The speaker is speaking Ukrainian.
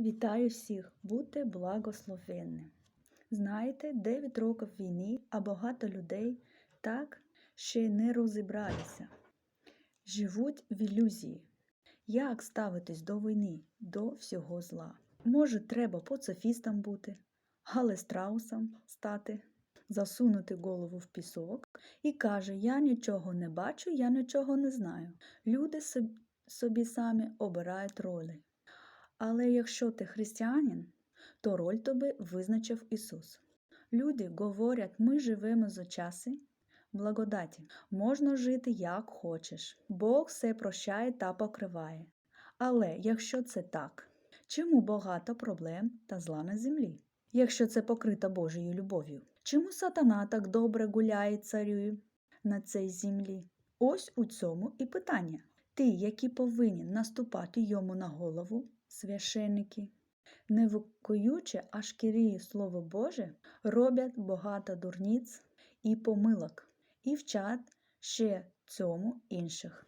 Вітаю всіх, будьте благословенні. Знаєте, 9 років війни, а багато людей так ще й не розібралися. Живуть в ілюзії. Як ставитись до війни, до всього зла? Може, треба пацифістом бути, галестраусом стати, засунути голову в пісок і каже: Я нічого не бачу, я нічого не знаю. Люди собі самі обирають ролі. Але якщо ти християнин, то роль тобі визначив Ісус. Люди говорять, ми живемо за часи благодаті. Можна жити як хочеш. Бог все прощає та покриває. Але якщо це так, чому багато проблем та зла на землі? Якщо це покрито Божою любов'ю? Чому сатана так добре гуляє царює на цій землі? Ось у цьому і питання. Ті, які повинні наступати йому на голову, священники, не викуючи, а шкіріє Слово Боже, роблять багато дурниць і помилок, і вчать ще цьому інших.